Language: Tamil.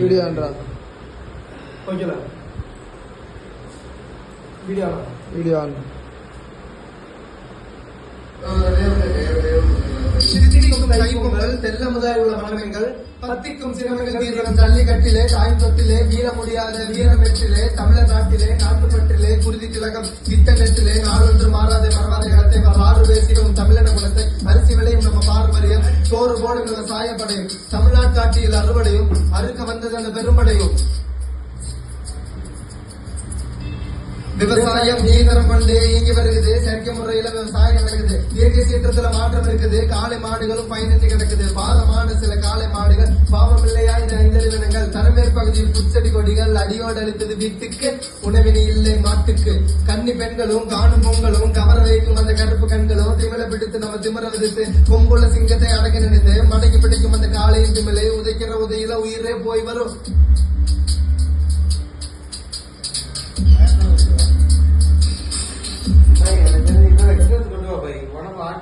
வீடியோன்றா. ஓகேல வீடியோ. வீடியோ ஆன். கைப்பொங்கல் தெல்ல முதல் உள்ள மனமெங்கள் பத்திக்கும் ஜல்லிக்கட்டிலே வீர முடியாத வீர வெற்றிலே தமிழர் நாட்டிலே நாட்டுப்பட்டிலே குருதி திலகம் திட்ட நெட்டிலே நாளொன்று மாறாத மரபாத சோறு போடும் சாயப்படை படையும் தமிழ்நாட்டாட்சியில் அறுவடையும் அறுக்க வந்தது அந்த பெரும்படையும். விவசாயம் இயந்திரம் கொண்டு இயங்கி வருகிறது. செயற்கை முறையில விவசாயம் நடக்குது இயற்கை சீற்றத்துல மாற்றம் இருக்குது. காளை மாடுகளும் பயணித்து கிடக்குது. பாதமான சில காளை மாடுகள் பாவம் இல்லையா இந்த ஐந்தறிவினங்கள் தரமேற் பகுதியில் புச்செடி கொடிகள் அடியோடு அளித்தது வீட்டுக்கு உணவினி இல்லை மாட்டுக்கு. கன்னி பெண்களும் காணும் பொங்கலும் கவர வைக்கும் அந்த கருப்பு கண்களும் திமிர பிடித்து நம்ம திமிர விதித்து கொம்புள்ள சிங்கத்தை நினைத்து மடக்கி பிடிக்கும் அந்த காலையின் திமிலை உதைக்கிற உதையில உயிரே போய் வரும்.